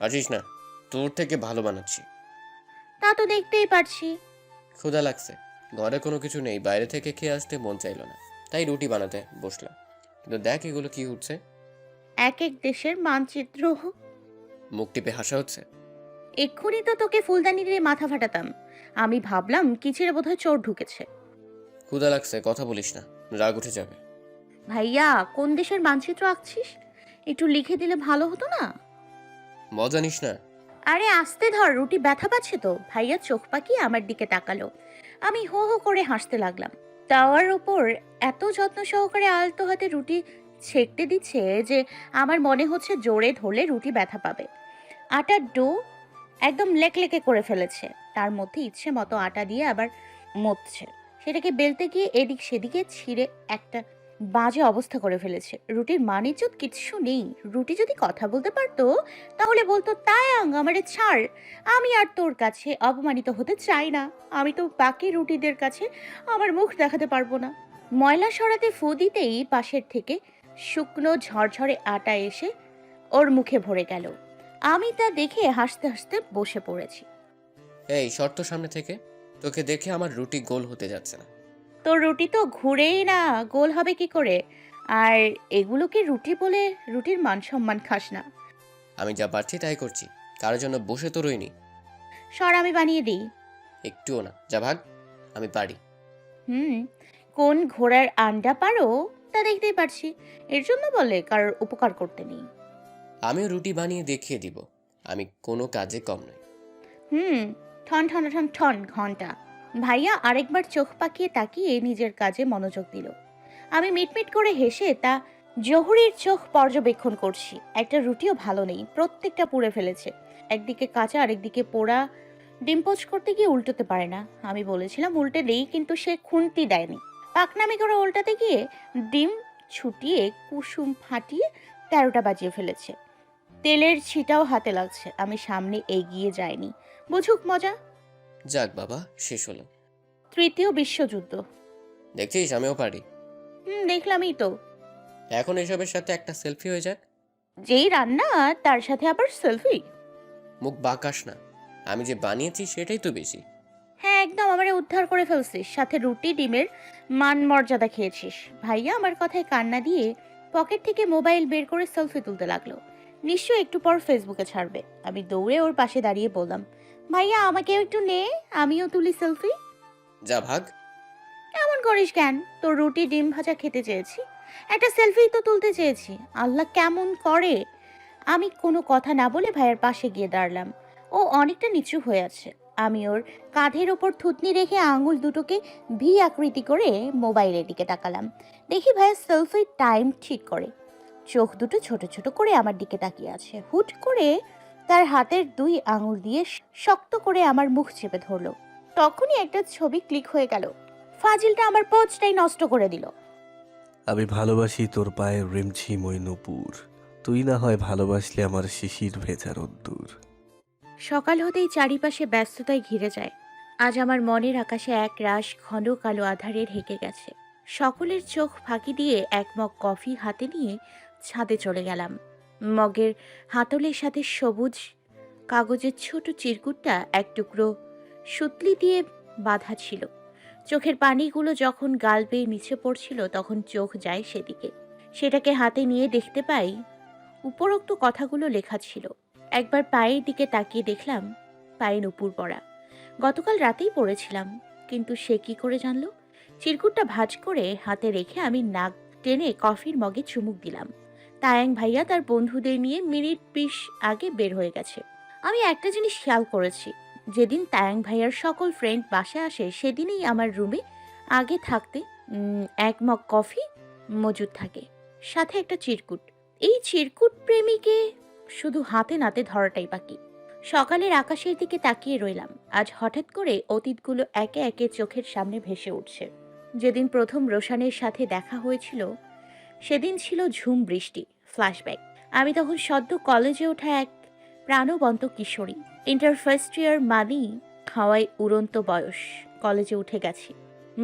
আসিস না তোর থেকে ভালো বানাচ্ছি। তা তো দেখতেই পারছি। ক্ষুধা লাগছে। ঘরে কোনো কিছু নেই বাইরে থেকে খেয়ে আসতে মন চাইলো না। তাই রুটি বানাতে বসলাম। কিন্তু দেখ এগুলো কি উঠছে এক এক দেশের মানচিত্র। মুখ টিপে হাসা হচ্ছে। এক্ষুনি তো তোকে ফুলদানি দিয়ে মাথা ফাটাতাম। আমি ভাবলাম কিচেরে বোধহয় চোর ঢুকেছে। ক্ষুধা লাগছে কথা বলিস না। রাগ উঠে যাবে। ভাইয়া কোন দেশের মানচিত্র আঁকছিস? একটু লিখে দিলে ভালো হতো না? মজা না। আরে আস্তে ধর, রুটি ব্যথা পাচ্ছে তো। ভাইয়া চোখ পাকিয়ে আমার দিকে তাকালো। আমি হো হো করে হাসতে লাগলাম। তাওয়ার ওপর এত যত্ন সহকারে আলতো হাতে রুটি ছেঁকতে দিচ্ছে যে আমার মনে হচ্ছে জোরে ধরলে রুটি ব্যথা পাবে। আটার ডো একদম লেকলেকে করে ফেলেছে। তার মধ্যে ইচ্ছে মতো আটা দিয়ে আবার মতছে। সেটাকে বেলতে গিয়ে এদিক সেদিকে ছিঁড়ে একটা বাজে অবস্থা করে ফেলেছে। রুটির মানিজ্যত কিচ্ছু নেই। রুটি যদি কথা বলতে পারতো, তাহলে বলতো, তায়াং, আমারে ছাড়। আমি আর তোর কাছে অপমানিত হতে চাই না। আমি তো বাকি রুটিদের কাছে আমার মুখ দেখাতে পারব না। ময়লা সরাতে ফু দিতেই পাশের থেকে শুকনো ঝরঝরে আটা এসে ওর মুখে ভরে গেল। আমি তা দেখে হাসতে হাসতে বসে পড়েছি। এই, শর্ত সামনে থেকে। তোকে দেখে আমার রুটি গোল হতে যাচ্ছে না। তোর রুটি তো ঘুরেই না গোল হবে কি করে? আর এগুলোকে রুটি বলে রুটির মান সম্মান খাস না? আমি যা পারছি তাই করছি কারোর জন্য বসে তো রইনি। সর আমি বানিয়ে দিই। একটুও না যা ভাগ আমি পারি। হুম কোন ঘোড়ার আন্ডা পারো তা দেখতেই পারছি। এর জন্য বলে কারোর উপকার করতে নেই। আমিও রুটি বানিয়ে দেখিয়ে দিব আমি কোনো কাজে কম নই। হুম ঠন ঠন ঠন ঠন ঘণ্টা। ভাইয়া আরেকবার চোখ পাকিয়ে তাকিয়ে নিজের কাজে মনোযোগ দিল। আমি মিটমিট করে হেসে তা জহুরির চোখ পর্যবেক্ষণ করছি। একটা রুটিও ভালো নেই, প্রত্যেকটা পুড়ে ফেলেছে। একদিকে কাঁচা, আরেকদিকে পোড়া। ডিম পোচ করতে গিয়ে উল্টোতে পারে না। আমি বলেছিলাম উল্টে দেই কিন্তু সে খুন্তি দেয়নি। পাকনামি করে উল্টাতে গিয়ে ডিম ছুটিয়ে, কুসুম ফাটিয়ে তেরোটা বাজিয়ে ফেলেছে। তেলের ছিটাও হাতে লাগছে। আমি সামনে এগিয়ে যাইনি। বুঝুক মজা। যাক বাবা শেষ হলো। তৃতীয় বিশ্বযুদ্ধ। দেখছিস আমিও পারি। হুম দেখলামই তো। এখন এসবের সাথে একটা সেলফি হয়ে যাক। যেই রান্না তার সাথে আবার সেলফি। মুখ বাকাস না। আমি যে বানিয়েছি সেটাই তো বেশি। হ্যাঁ একদম আমারে উদ্ধার করে ফেলছিস। সাথে রুটি ডিমের মান মর্যাদা খেয়েছিস। ভাইয়া আমার কথায় কান্না দিয়ে পকেট থেকে মোবাইল বের করে সেলফি তুলতে লাগল। নিশ্চয়ই একটু পর ফেসবুকে ছাড়বে। আমি দৌড়ে ওর পাশে দাঁড়িয়ে বললাম ভাইয়া আমাকেও একটু নে আমিও তুলি সেলফি। যা ভাগ। এমন করিস কেন তোর রুটি ডিম ভাজা খেতে চেয়েছি। একটা সেলফি তো তুলতে চেয়েছি। আল্লাহ কেমন করে? আমি কোনো কথা না বলে ভাইয়ের পাশে গিয়ে দাঁড়ালাম। ও অনেকটা নিচু হয়ে আছে। আমি ওর কাঁধের ওপর থুতনি রেখে আঙুল দুটোকে ভি আকৃতি করে মোবাইলের দিকে তাকালাম। দেখি ভাইয়া সেলফি টাইম ঠিক করে। চোখ দুটো ছোট ছোট করে আমার দিকে তাকিয়ে আছে। হুট করে তার হাতের দুই আঙুল দিয়ে শক্ত করে আমার মুখ চেপে ধরলো। তখনই একটা ছবি ক্লিক হয়ে গেল। ফাজিলটা আমার পোজটাই নষ্ট করে দিল। আমি ভালোবাসি তোর পায়ের ওই নুপুর। তুই না হয় ভালোবাসলে আমার শিশির ভেজা রোদ্দুর। সকাল হতেই চারিপাশে ব্যস্ততায় ঘিরে যায়। আজ আমার মনের আকাশে এক রাশ ঘন কালো আধারে ঢেকে গেছে। সকলের চোখ ফাঁকি দিয়ে এক মগ কফি হাতে নিয়ে ছাদে চলে গেলাম। মগের হাতলের সাথে সবুজ কাগজের ছোট চিরকুটটা এক টুকরো সুতলি দিয়ে বাঁধা ছিল। চোখের পানিগুলো যখন গাল বেয়ে নিচে পড়ছিল, তখন চোখ যায় সেদিকে। সেটাকে হাতে নিয়ে দেখতে পাই উপরোক্ত কথাগুলো লেখা ছিল। একবার পায়ের দিকে তাকিয়ে দেখলাম, পায়ে নুপুর পড়া গতকাল রাতেই পড়েছিলাম, কিন্তু সে কি করে জানলো? চিরকুটটা ভাঁজ করে হাতে রেখে আমি নাক টেনে কফির মগে চুমুক দিলাম। তায়াং ভাইয়া তার বন্ধুদের নিয়ে মিনিট বিশ আগে বের হয়ে গেছে। আমি একটা জিনিস খেয়াল করেছি, যেদিন তায়াং ভাইয়ার সকল ফ্রেন্ড বাসায় আসে, সেদিনই আমার রুমে আগে থাকতে এক মগ কফি মজুদ থাকে, সাথে একটা চিরকুট। এই চিরকুট প্রেমীকে শুধু হাতে নাতে ধরাটাই বাকি। সকালের আকাশের দিকে তাকিয়ে রইলাম, আজ হঠাৎ করে অতীতগুলো একে একে চোখের সামনে ভেসে উঠছে। যেদিন প্রথম রোশানের সাথে দেখা হয়েছিল, সেদিন ছিল ঝুম বৃষ্টি। ফ্ল্যাশব্যাক আমি তখন সদ্য কলেজে ওঠা এক প্রাণবন্ত কিশোরী। ইন্টার ফার্স্ট ইয়ার মানেই খাওয়াই উড়ন্ত বয়স। কলেজে উঠে গেছি।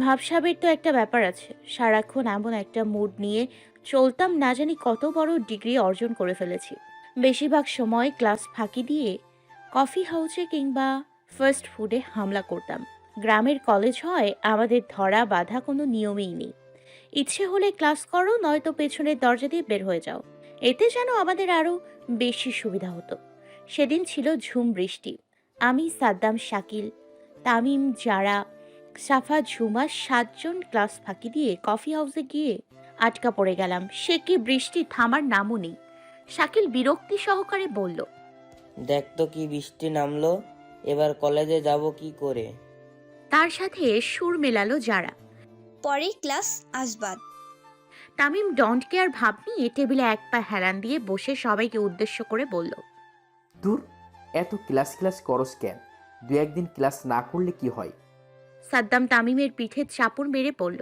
ভাবসাবের তো একটা ব্যাপার আছে। সারাক্ষণ এমন একটা মুড নিয়ে চলতাম না জানি কত বড় ডিগ্রি অর্জন করে ফেলেছি। বেশিরভাগ সময় ক্লাস ফাঁকি দিয়ে কফি হাউসে কিংবা ফার্স্ট ফুডে হামলা করতাম। গ্রামের কলেজ হয়, আমাদের ধরা বাধা কোনো নিয়মেই নেই। ইচ্ছে হলে ক্লাস করো, নয়তো পেছনের দরজা দিয়ে বের হয়ে যাও। এতে যেন আমাদের আরও বেশি সুবিধা হতো। সেদিন ছিল ঝুম বৃষ্টি। আমি সাদ্দাম শাকিল তামিম জারা সাফা ঝুমা সাতজন ক্লাস ফাঁকি দিয়ে কফি হাউসে গিয়ে আটকা পড়ে গেলাম। সে কি বৃষ্টি থামার নামও নেই। শাকিল বিরক্তি সহকারে বলল দেখ তো কি বৃষ্টি নামলো এবার কলেজে যাব কি করে? তার সাথে সুর মেলালো যারা। পরে ক্লাস আসবাদ। তামিম ডন্ট কেয়ার ভাব নিয়ে টেবিলে এক পা হেলান দিয়ে বসে সবাইকে উদ্দেশ্য করে বলল দূর এত ক্লাস ক্লাস করস কেন? দু একদিন ক্লাস না করলে কি হয়? সাদ্দাম তামিমের পিঠে চাপড় মেরে পড়ল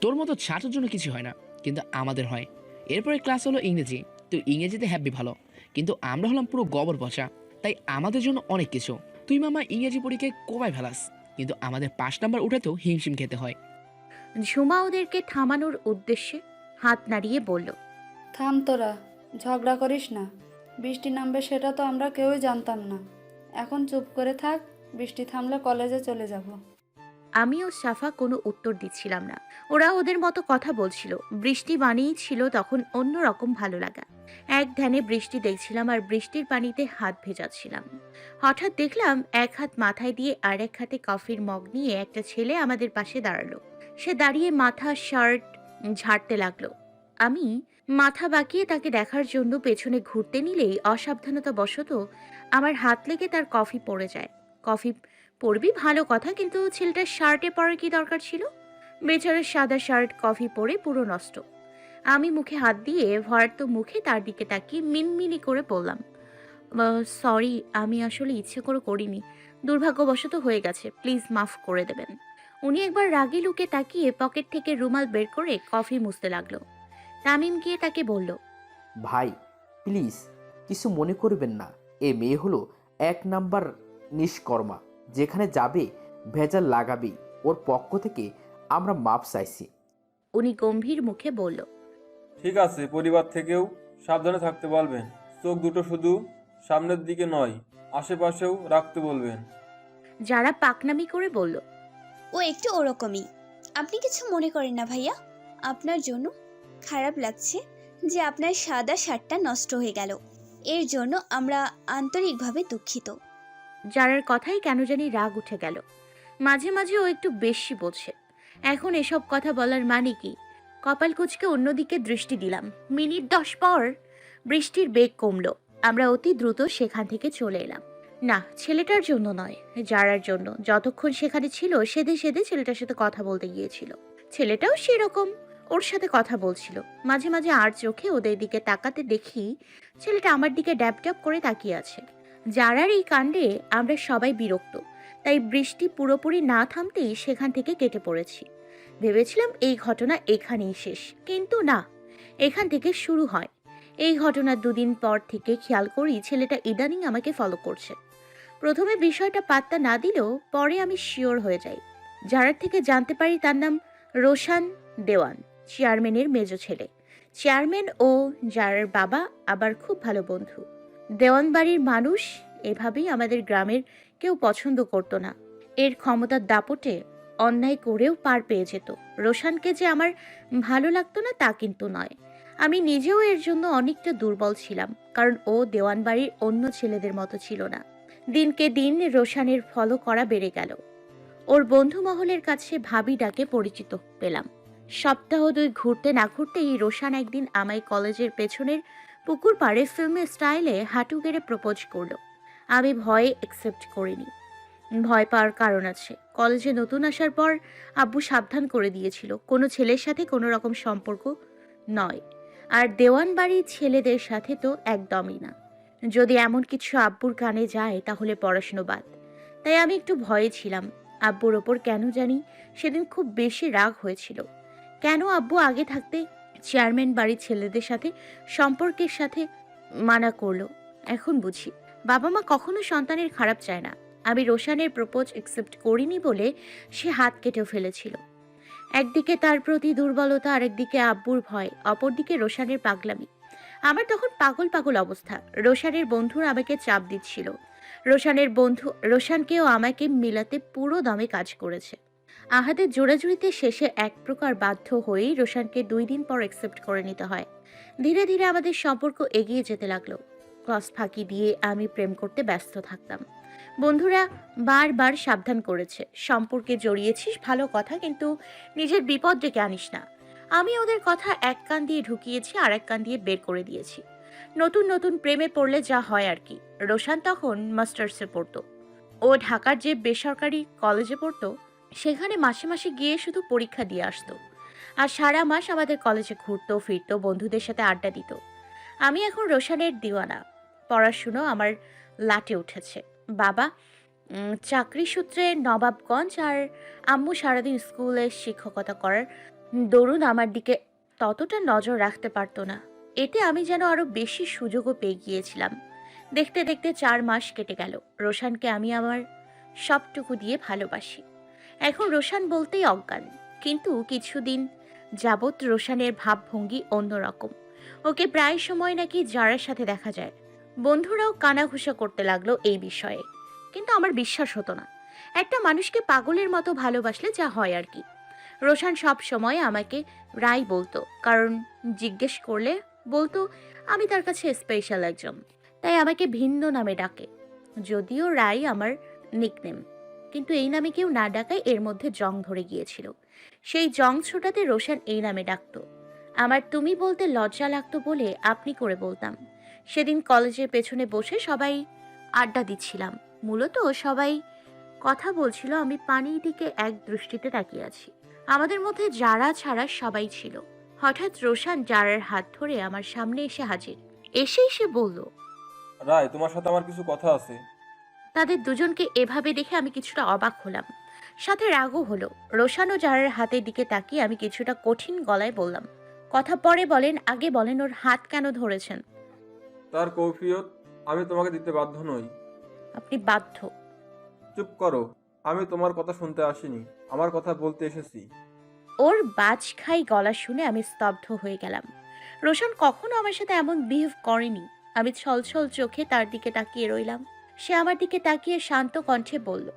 তোর মতো ছাত্রের জন্য কিছু হয় না কিন্তু আমাদের হয়। এরপরে ক্লাস হলো ইংরেজি তুই ইংরেজিতে হ্যাপি ভালো। কিন্তু আমরা হলাম পুরো গবর পচা তাই আমাদের জন্য অনেক কিছু। তুই মামা ইংরেজি পরীক্ষায় কোবায় ফেলাস কিন্তু আমাদের পাঁচ নাম্বার উঠাতেও হিমশিম খেতে হয়। ঝুমা ওদেরকে থামানোর উদ্দেশ্যে হাত নাড়িয়ে বলল থাম তোরা ঝগড়া করিস না। বৃষ্টি নামবে সেটা তো আমরা কেউই জানতাম না। এখন চুপ করে থাক বৃষ্টি থামলে কলেজে চলে যাব। আমি ও সাফা কোনো উত্তর দিচ্ছিলাম না। ওরা ওদের মতো কথা বলছিল। বৃষ্টি বানিয়েই ছিল তখন অন্য রকম ভালো লাগা। এক ধ্যানে বৃষ্টি দেখছিলাম আর বৃষ্টির পানিতে হাত ভেজাচ্ছিলাম। হঠাৎ দেখলাম এক হাত মাথায় দিয়ে আর এক হাতে কফির মগ নিয়ে একটা ছেলে আমাদের পাশে দাঁড়াল। সে দাঁড়িয়ে মাথা শার্ট ঝাড়তে লাগল। আমি মাথা বাঁকিয়ে তাকে দেখার জন্য পেছনে ঘুরতে নিলেই অসাবধানতা বশত আমার হাত লেগে তার কফি পড়ে যায়। কফি পরবি ভালো কথা, কিন্তু ছেলেটার শার্টে পরার কি দরকার ছিল? বেচারার সাদা শার্ট, কফি পরে পুরো নষ্ট। আমি মুখে হাত দিয়ে ভয়ার্ত মুখে তার দিকে তাকিয়ে মিনমিনি করে বললাম সরি, আমি আসলে ইচ্ছে করে করিনি। দুর্ভাগ্যবশত হয়ে গেছে, প্লিজ মাফ করে দেবেন। উনি একবার রাগি লুকে তাকিয়ে পকেট থেকে রুমাল বের করে কফি মুছতে লাগল। তামিম গিয়ে তাকে বলল ভাই প্লিজ কিছু মনে করবেন না। এ মেয়ে হলো এক নাম্বার নিষ্কর্মা। যেখানে যাবে ভেজাল লাগাবেই। ওর পক্ষ থেকে আমরা মাপ চাইছি। উনি গম্ভীর মুখে বলল ঠিক আছে পরিবার থেকেও সাবধানে থাকতে বলবেন। চোখ দুটো শুধু সামনের দিকে নয় আশেপাশেও রাখতে বলবেন। যারা পাকনামি করে বলল ও একটু ওরকমই। আপনি কিছু মনে করেন না ভাইয়া? আপনার জন্য খারাপ লাগছে যে আপনার সাদা শার্টটা নষ্ট হয়ে গেল। এর জন্য আমরা আন্তরিকভাবে দুঃখিত। যারার কথাই কেন জানি রাগ উঠে গেল। মাঝে মাঝে ও একটু বেশি বোঝে। এখন এসব কথা বলার মানে কি? কপাল কুচকে অন্যদিকে দৃষ্টি দিলাম। মিনিট দশ পর বৃষ্টির বেগ কমলো। আমরা অতি দ্রুত সেখান থেকে চলে এলাম। না, ছেলেটার জন্য নয়, যারার জন্য। যতক্ষণ সেখানে ছিল, সেদে সেদে ছেলেটার সাথে কথা বলতে গিয়েছিল। ছেলেটাও সেরকম, ওর সাথে কথা বলছিল। মাঝে মাঝে আর চোখে ওদের দিকে তাকাতে দেখি, ছেলেটা আমার দিকে ড্যাব ড্যাব করে তাকিয়ে আছে। যারার এই কাণ্ডে আমরা সবাই বিরক্ত, তাই বৃষ্টি পুরোপুরি না থামতেই সেখান থেকে কেটে পড়েছি। ভেবেছিলাম এই ঘটনা এখানেই শেষ, কিন্তু না, এখান থেকে শুরু হয়। এই ঘটনার দুদিন পর থেকে খেয়াল করি ছেলেটা ইদানিং আমাকে ফলো করছে। প্রথমে বিষয়টা পাত্তা না দিলেও পরে আমি শিওর হয়ে যাই। যারার থেকে জানতে পারি তার নাম রোশান দেওয়ান, চেয়ারম্যানের মেজ ছেলে। চেয়ারম্যান ও যারার বাবা আবার খুব ভালো বন্ধু। দেওয়ান বাড়ির মানুষ এভাবেই আমাদের গ্রামের কেউ পছন্দ করতো না। এর ক্ষমতার দাপটে অন্যায় করেও পার পেয়ে যেত। রোশানকে যে আমার ভালো লাগতো না তা কিন্তু নয়। আমি নিজেও এর জন্য অনেকটা দুর্বল ছিলাম, কারণ ও দেওয়ান বাড়ির অন্য ছেলেদের মতো ছিল না। দিনকে দিন রোশানের ফলো করা বেড়ে গেল। ওর বন্ধু মহলের কাছে ভাবি ডাকে পরিচিত পেলাম। সপ্তাহ দুই ঘুরতে না ঘুরতেই রোশান একদিন আমায় কলেজের পেছনের পুকুর পাড়ে ফিল্মের স্টাইলে হাঁটু গেড়ে প্রপোজ করল। আমি ভয়ে অ্যাকসেপ্ট করিনি। ভয় পাওয়ার কারণ আছে। কলেজে নতুন আসার পর আব্বু সাবধান করে দিয়েছিল। কোনো ছেলের সাথে কোনো রকম সম্পর্ক নয়। আর দেওয়ান বাড়ির ছেলেদের সাথে তো একদমই না। যদি এমন কিছু আব্বুর কানে যায়, তাহলে পড়াশুনো বাদ। তাই আমি একটু ভয়ে ছিলাম। আব্বুর ওপর কেন জানি সেদিন খুব বেশি রাগ হয়েছিল। কেন আব্বু আগে থাকতে চেয়ারম্যান বাড়ির ছেলেদের সাথে সম্পর্কের সাথে মানা করল? এখন বুঝি। বাবা মা কখনো সন্তানের খারাপ চায় না। আমি রোশানের প্রপোজ অ্যাকসেপ্ট করিনি বলে সে হাত কেটেও ফেলেছিল। একদিকে তার প্রতি দুর্বলতা, আরেকদিকে আব্বুর ভয়, অপরদিকে রোশানের পাগলামি। আমার তখন পাগল পাগল অবস্থা। রোশানের বন্ধুরা আমাকে চাপ দিচ্ছিল। রোশানের বন্ধু রোশানকেও আমাকে মিলাতে পুরো দমে কাজ করেছে। আহাদের জোড়াজুড়িতে শেষে এক প্রকার বাধ্য হয়েই রোশানকে দুই দিন পর অ্যাকসেপ্ট করে নিতে হয়। ধীরে ধীরে আমাদের সম্পর্ক এগিয়ে যেতে লাগল। ক্লাস ফাঁকি দিয়ে আমি প্রেম করতে ব্যস্ত থাকতাম। বন্ধুরা, বারবার সাবধান করেছে। সম্পর্কে জড়িয়েছিস ভালো কথা, কিন্তু নিজের বিপদ ডেকে আনিস না। আমি ওদের কথা এক কান দিয়ে ঢুকিয়েছি, আর এক কান দিয়ে বের করে দিয়েছি। নতুন নতুন প্রেমে পড়লে যা হয় আর কি। রোশান তখন মাস্টার্সে পড়তো। ও ঢাকার যে বেসরকারি কলেজে পড়তো, সেখানে মাসে মাসে গিয়ে শুধু পরীক্ষা দিয়ে আসতো। আর সারা মাস আমাদের কলেজে ঘুরতো, ফিরতো, বন্ধুদের সাথে আড্ডা দিত। আমি এখন রোশানের দিওয়ানা। পড়াশুনো আমার লাটে উঠেছে। বাবা চাকরি সূত্রে নবাবগঞ্জ আর আম্মু সারাদিন স্কুলে শিক্ষকতা করার দরুন আমার দিকে ততটা নজর রাখতে পারতো না। এতে আমি যেন আরও বেশি সুযোগও পেয়ে গিয়েছিলাম। দেখতে দেখতে চার মাস কেটে গেল। রোশানকে আমি আমার সবটুকু দিয়ে ভালোবাসি। এখন রোশান বলতেই অজ্ঞান। কিন্তু কিছুদিন যাবৎ রোশানের ভাবভঙ্গি অন্যরকম। ওকে প্রায় সময় নাকি যারার সাথে দেখা যায়। বন্ধুরাও কানাঘুষা করতে লাগল এই বিষয়ে। কিন্তু আমার বিশ্বাস হতো না। একটা মানুষকে পাগলের মতো ভালোবাসলে যা হয় আর কি। রোশান সব সময় আমাকে রাই বলতো, কারণ জিজ্ঞেস করলে বলতো, আমি তার কাছে স্পেশাল একজন। তাই আমাকে ভিন্ন নামে ডাকে। যদিও রাই আমার নিকনেম কিন্তু এই নামে কেউ না ডাকায় এর মধ্যে জং ধরে গিয়েছিল। সেই জং ছোটাতে রোশান এই নামে ডাকতো। আমার তুমি বলতে লজ্জা লাগতো বলে আপনি করে বলতাম। সেদিন কলেজের পেছনে বসে সবাই আড্ডা দিচ্ছিলাম। মূলত সবাই কথা বলছিল, আমি পানির দিকে এক দৃষ্টিতে তাকিয়ে আছি। আমাদের মধ্যে যারা ছাড়া সবাই ছিল। হঠাৎ রোশান জারার হাত ধরে আমার সামনে এসে হাজির। এসেই সে বলল রায় তোমার সাথে আমার কিছু কথা আছে। তাদের দুজনকে এভাবে দেখে আমি কিছুটা অবাক হলাম। সাথে রাগও হলো। রোশান ও জারার হাতের দিকে তাকিয়ে আমি কিছুটা কঠিন গলায় বললাম কথা পরে বলেন আগে বলেন ওর হাত কেন ধরেছেন? তার কৌফিয়ত আমি তোমাকে দিতে বাধ্য নই। আপনি বাধ্য। চুপ করো। আমি তোমার কথা শুনতে আসিনি। আমার কথা বলতে এসেছি। ওর বাজ খাই গলা শুনে আমি স্তব্ধ হয়ে গেলাম। রোশন কখনো আমার সাথে এমন বিহেভ করেনি। আমি ছলছল চোখে তার দিকে তাকিয়ে রইলাম। সে আমার দিকে তাকিয়ে শান্ত কণ্ঠে বলল